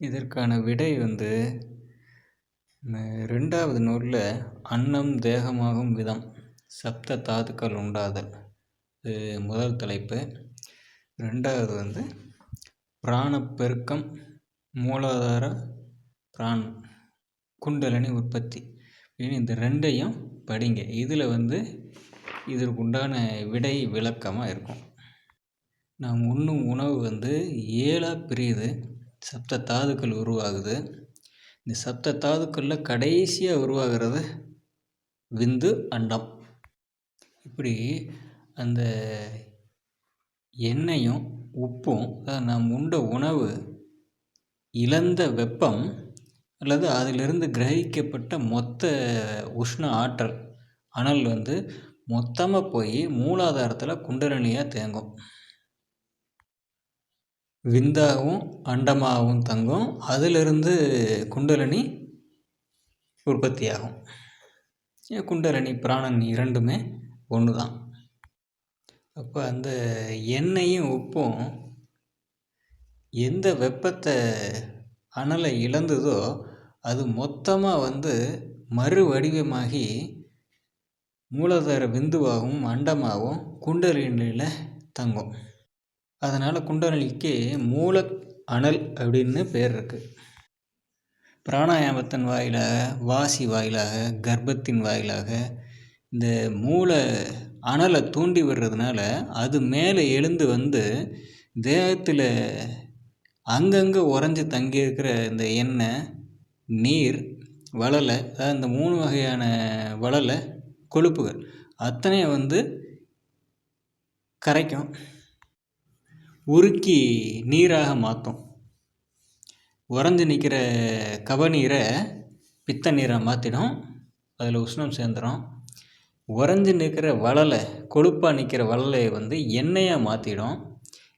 இதற்கான விடை வந்து ரெண்டாவது நூலில் அன்னம் தேகமாகும் விதம் சப்த தாதுக்கள் உண்டாதல் இது முதல் தலைப்பு. ரெண்டாவது வந்து பிராணப்பெருக்கம் மூலாதார பிராண் குண்டலனி உற்பத்தி அப்படின்னு இந்த ரெண்டையும் படிங்க. இதில் வந்து இதற்கு உண்டான விடை விளக்கமாக இருக்கும். நாம் உண்ணும் உணவு வந்து ஏழாக பிரியுது. சப்த தாதுக்கள் உருவாகுது. இந்த சப்த தாதுக்களில் கடைசியாக உருவாகிறது விந்து அண்டம். இப்படி அந்த எண்ணெயும் உப்பும் நாம் உண்ட உணவு இழந்த வெப்பம் அல்லது அதிலிருந்து கிரகிக்கப்பட்ட மொத்த உஷ்ண ஆற்றல் அனல் வந்து மொத்தமாக போய் மூலாதாரத்தில் குண்டரணியாக தேங்கும். விந்தாவும் அண்டமாகவும் தங்கும். அதிலிருந்து குண்டலினி உற்பத்தியாகும். குண்டலினி பிராணன் இரண்டுமே ஒன்று தான் அப்போ அந்த எண்ணெயும் உப்பும் எந்த வெப்பத்தை அனலை இழந்ததோ அது மொத்தமாக வந்து மறு வடிவமாகி மூலாதார விந்துவாகவும் அண்டமாகவும் குண்டலினியில் தங்கும். அதனால் குண்டலினிக்கு மூல அனல் அப்படின்னு பேர் இருக்குது பிராணாயாமத்தின் வாயிலாக வாசி வாயிலாக கர்ப்பத்தின் வாயிலாக இந்த மூளை அனலை தூண்டி விடுறதுனால அது மேலே எழுந்து வந்து தேகத்தில் அங்கங்கே உறைஞ்சி தங்கியிருக்கிற இந்த எண்ணெய் நீர் வளலை அதாவது இந்த மூணு வகையான வளலை கொழுப்புகள் அத்தனையும் வந்து கரைக்கும். உருக்கி நீராக மாற்றும் உறைஞ்சி நிற்கிற கபநீரை பித்த நீராக மாற்றிடும் அதில் உஷ்ணம் சேர்ந்துடும் உறைஞ்சி நிற்கிற வளலை கொழுப்பாக நிற்கிற வளலை வந்து எண்ணெயாக மாற்றிடும்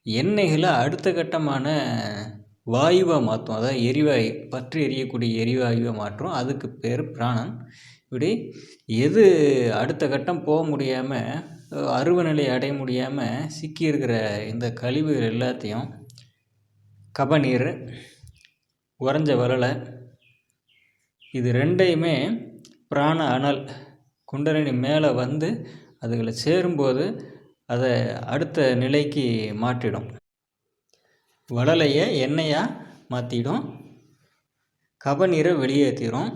எண்ணெய்களை அடுத்த கட்டமான வாயுவாக மாற்றும் அதாவது எரிவாயு பற்றி எரியக்கூடிய எரிவாயுவை மாற்றும். அதுக்கு பேர் பிராணன். இப்படி எது அடுத்த கட்டம் போக முடியாமல் அருவ நிலையை அடைய முடியாமல் சிக்கியிருக்கிற இந்த கழிவுகள் எல்லாத்தையும் கபநீர் உறைஞ்ச வளலை இது ரெண்டையுமே பிராண அனல் குண்டலினி மேலே வந்து அதுகளை சேரும்போது அதை அடுத்த நிலைக்கு மாற்றிடும். வளலையை எண்ணெயாக மாற்றிடும் கபநீரை வெளியேற்றிடும்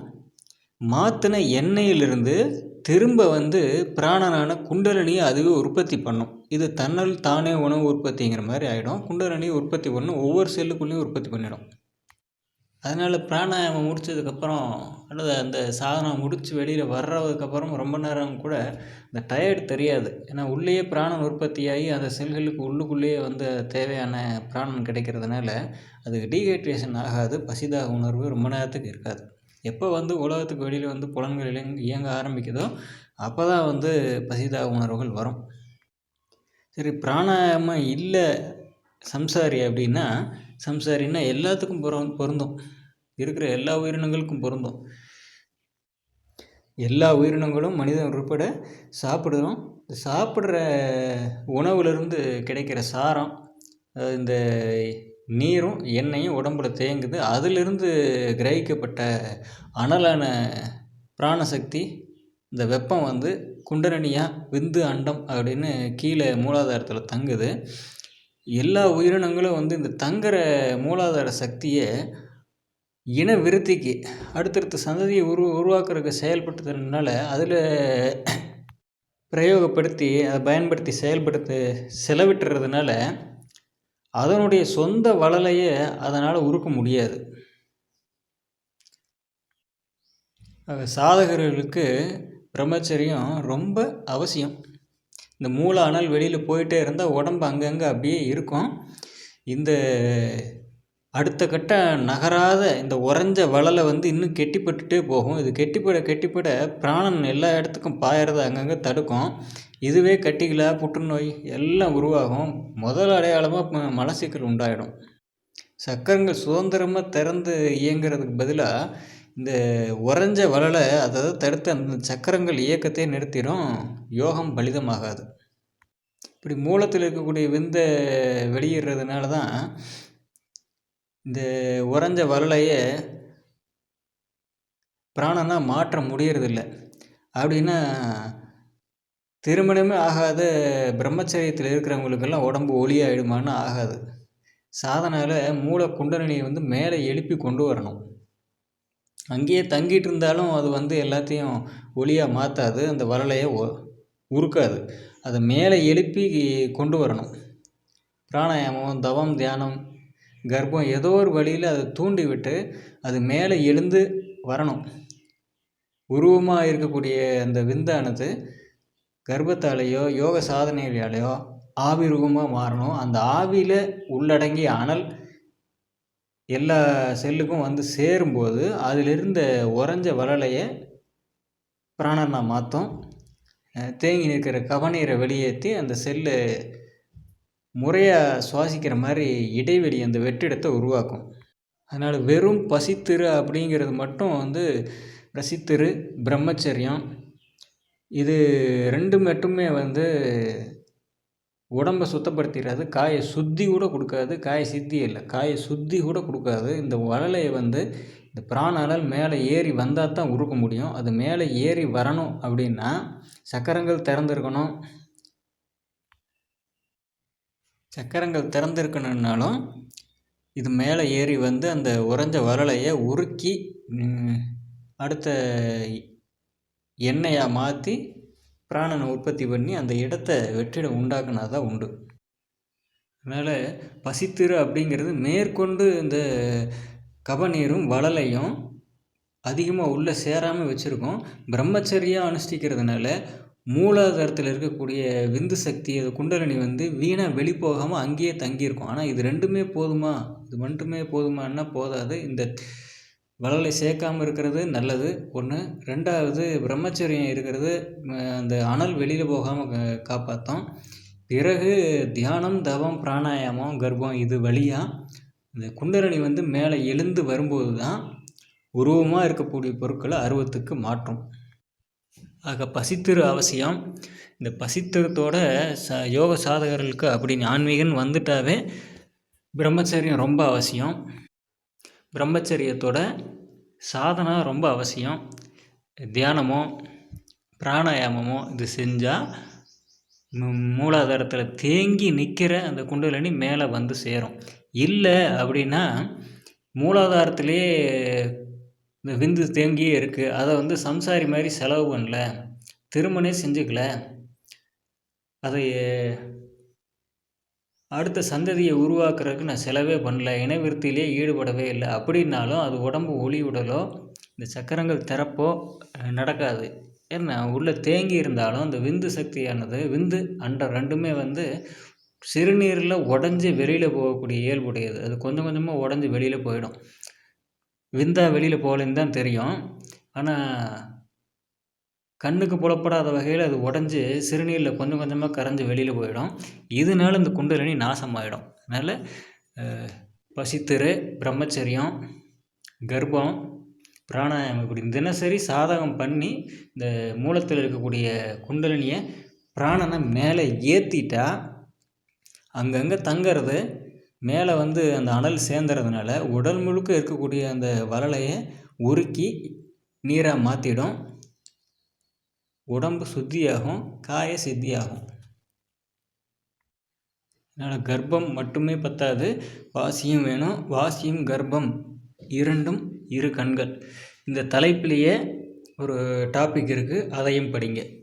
மாற்றின எண்ணெயிலிருந்து திரும்ப வந்து பிராணனான குண்டலினியை அதுவே உற்பத்தி பண்ணும். இது தன்னல் தானே உணவு உற்பத்திங்கிற மாதிரி ஆகிடும் குண்டலினியை உற்பத்தி பண்ணும் ஒவ்வொரு செல்லுக்குள்ளேயும் உற்பத்தி பண்ணிடும். அதனால் பிராணாயாமம் முடித்ததுக்கப்புறம் அல்லது அந்த சாதனம் முடித்து வெளியில் வர்றதுக்கப்புறம் ரொம்ப நேரம் கூட இந்த டயர்டு தெரியாது. ஏன்னா உள்ளேயே பிராணன் உற்பத்தியாகி அந்த செல்களுக்கு உள்ளுக்குள்ளேயே வந்து தேவையான பிராணன் கிடைக்கிறதுனால அதுக்கு டீஹைட்ரேஷன் ஆகாது. பசிதாக உணர்வு ரொம்ப நேரத்துக்கு இருக்காது. எப்போ வந்து உலகத்துக்கு வெளியில் வந்து புலன்கள் இயங்க ஆரம்பிக்குதோ அப்போ தான் வந்து பசிதாக உணர்வுகள் வரும். சரி பிராணாயாமம் இல்லை சம்சாரி அப்படின்னா சம்சாரின்னா எல்லாத்துக்கும் பொரு பொருந்தும். இருக்கிற எல்லா உயிரினங்களுக்கும் பொருந்தும். எல்லா உயிரினங்களும் மனிதன் உட்பட சாப்பிடுறோம் சாப்பிட்ற உணவுலேருந்து கிடைக்கிற சாரம் இந்த நீரும் எண்ணெயும் உடம்புல தேங்குது. அதிலிருந்து கிரகிக்கப்பட்ட அனலான பிராணசக்தி இந்த வெப்பம் வந்து குண்டரணியாக விந்து அண்டம் அப்படின்னு கீழே மூலாதாரத்தில் தங்குது. எல்லா உயிரினங்களும் வந்து இந்த தங்குற மூலாதார சக்தியை இன விருத்திக்கு அடுத்தடுத்த சந்ததியை உரு உருவாக்குறதுக்கு செயல்படுத்துறதுனால அதில் பிரயோகப்படுத்தி அதை பயன்படுத்தி செயல்படுத்த செலவிட்டுறதுனால அதனுடைய சொந்த வளலையே அதனால் உருக்க முடியாது. சாதகர்களுக்கு பிரம்மச்சரியம் ரொம்ப அவசியம். இந்த மூல அனல் வெளியில் போயிட்டே இருந்தால் உடம்பு அங்கங்கே அப்படியே இருக்கும். இந்த அடுத்த கட்ட நகராத இந்த உறைஞ்ச வளலை வந்து இன்னும் கெட்டிப்பட்டுட்டே போகும். இது கெட்டிப்பட கெட்டிப்பட பிராணன் எல்லா இடத்துக்கும் பாயறதை அங்கங்கே தடுக்கும். இதுவே கட்டிகளாக புற்றுநோய் எல்லாம் உருவாகும். முதல் அடையாளமாக மலச்சிக்கல் உண்டாயிடும். சக்கரங்கள் சுதந்திரமாக திறந்து இயங்குறதுக்கு பதிலாக இந்த உறைஞ்ச வளலை அதாவது தடுத்து அந்த சக்கரங்கள் இயக்கத்தை நிறுத்திடும். யோகம் பலிதமாகாது. இப்படி மூலத்தில் இருக்கக்கூடிய விந்த வெளியிடுறதுனால தான் இந்த உறைஞ்ச வளலையே பிராணனா மாற்ற முடியறதில்ல. அப்படின்னா திருமணமே ஆகாத. பிரம்மச்சரியத்தில் இருக்கிறவங்களுக்கெல்லாம் உடம்பு ஒளியாயிடுமான்னு ஆகாது. சாதனால் மூல குண்டலினியை வந்து மேலே எழுப்பி கொண்டு வரணும். அங்கேயே தங்கிட்டு இருந்தாலும் அது வந்து எல்லாத்தையும் ஒளியாக மாற்றாது அந்த வரலையை உருக்காது. அதை மேலே எழுப்பி கொண்டு வரணும். பிராணாயாமம் தவம் தியானம் கர்ப்பம் ஏதோ ஒரு வழியில் அதை தூண்டி விட்டு அது மேலே எழுந்து வரணும். உருவமாக இருக்கக்கூடிய அந்த விந்தானது கர்ப்பத்தாலேயோ யோக சாதனைகளாலேயோ ஆவிரூபமாக மாறணும். அந்த ஆவியில் உள்ளடங்கிய அனல் எல்லா செல்லுக்கும் வந்து சேரும்போது அதிலிருந்த உறைஞ்ச வளலையை பிராணனா மாற்றும் தேங்கி நிற்கிற கவனீரை வெளியேற்றி அந்த செல்லு முறையாக சுவாசிக்கிற மாதிரி இடைவெளி அந்த வெற்றிடத்தை உருவாக்கும். அதனால் வெறும் பசித்திரு அப்படிங்கிறது மட்டும் வந்து ரசித்திரு பிரம்மச்சரியம் இது ரெண்டு மட்டுமே வந்து உடம்பை சுத்தப்படுத்திடாது காயை சுத்தி கூட கொடுக்காது காய சித்தி இல்லை காயை சுத்தி கூட கொடுக்காது. இந்த வளலையை வந்து இந்த பிராணாலால் மேலே ஏறி வந்தால் தான் உருக்க முடியும். அது மேலே ஏறி வரணும் அப்படின்னா சக்கரங்கள் திறந்துருக்கணும். சக்கரங்கள் திறந்துருக்கணுன்னாலும் இது மேலே ஏறி வந்து அந்த உறைஞ்ச வரலையை உருக்கி அடுத்த எண்ணெயாக மாற்றி பிராணனை உற்பத்தி பண்ணி அந்த இடத்த வெற்றிடம் உண்டாக்குனா தான் உண்டு. அதனால் பசித்திரு அப்படிங்கிறது மேற்கொண்டு இந்த கபநீரும் வளலையும் அதிகமாக உள்ளே சேராமல் வச்சுருக்கோம். பிரம்மச்சரியாக அனுஷ்டிக்கிறதுனால மூலாதாரத்தில் இருக்கக்கூடிய விந்து சக்தி அது குண்டலினி வந்து வீணாக வெளி போகாமல் அங்கேயே தங்கியிருக்கும். ஆனால் இது ரெண்டுமே போதுமா? இது மட்டுமே போதுமான்னா போதாது. இந்த வளலை சேர்க்காமல் இருக்கிறது நல்லது. ஒன்று ரெண்டாவது பிரம்மச்சரியம் இருக்கிறது அந்த அனல் வெளியில் போகாமல் காப்பாற்றும் பிறகு தியானம் தவம் பிராணாயாமம் கர்ப்பம் இது வழியாக இந்த குண்டரணி வந்து மேலே எழுந்து வரும்போது தான் உருவமாக இருக்கக்கூடிய பொருட்களை அருவத்துக்கு மாற்றும். ஆக பசித்திரு அவசியம். இந்த பசித்திரத்தோட ச யோக சாதகர்களுக்கு அப்படின்னு ஆன்மீகன் வந்துட்டாவே பிரம்மச்சரியம் ரொம்ப அவசியம். பிரம்மச்சரியத்தோட சாதனா ரொம்ப அவசியம். தியானமோ பிராணாயாமமோ இது செஞ்சால் மூலாதாரத்தில் தேங்கி நிற்கிற அந்த குண்டலினி மேலே வந்து சேரும். இல்லை அப்படின்னா மூலாதாரத்திலே இந்த விந்து தேங்கியே இருக்குது அதை வந்து சம்சாரி மாதிரி செலவு பண்ணல. திருமணே செஞ்சுக்கல. அதை அடுத்த சந்ததியை உருவாக்குறதுக்கு நான் செலவே பண்ணல இனவிருத்தியிலே ஈடுபடவே இல்லை. அப்படின்னாலும் அது உடம்பு ஒளி உடலோ இந்த சக்கரங்கள் திறப்போ நடக்காது. ஏன்னா உள்ளே தேங்கி இருந்தாலும் அந்த விந்து சக்தியானது விந்து அண்ட ரெண்டுமே வந்து சிறுநீரில் உடஞ்சி வெளியில் போகக்கூடிய இயல்புடையது. அது கொஞ்சம் கொஞ்சமாக உடஞ்சி வெளியில் போயிடும். விந்தா வெளியில் போகலன்னு தான் தெரியும். ஆனால் கண்ணுக்கு புலப்படாத வகையில் அது உடஞ்சி சிறுநீரில் கொஞ்சம் கொஞ்சமாக கரைஞ்சி வெளியில் போயிடும். இதனால இந்த குண்டலினி நாசமாயிடும். அதனால் பசித்திரு பிரம்மச்சரியம் கர்ப்பம் பிராணாயாமம் இப்படி தினசரி சாதகம் பண்ணி இந்த மூலத்தில் இருக்கக்கூடிய குண்டலினியை பிராணனை மேலே ஏற்றிட்டா அங்கங்கே தங்கிறது மேலே வந்து அந்த அனல் சேர்ந்துறதுனால உடல் முழுக்க இருக்கக்கூடிய அந்த வளலையை உருக்கி நீராக மாற்றிடும் உடம்பு சுத்தியாகும் காய சித்தியாகும். அதனால் கர்ப்பம் மட்டுமே பத்தாது வாசியும் வேணும். வாசியும் கர்ப்பம் இரண்டும் இரு கண்கள். இந்த தலைப்பிலேயே ஒரு டாபிக் இருக்குது அதையும் படிங்க.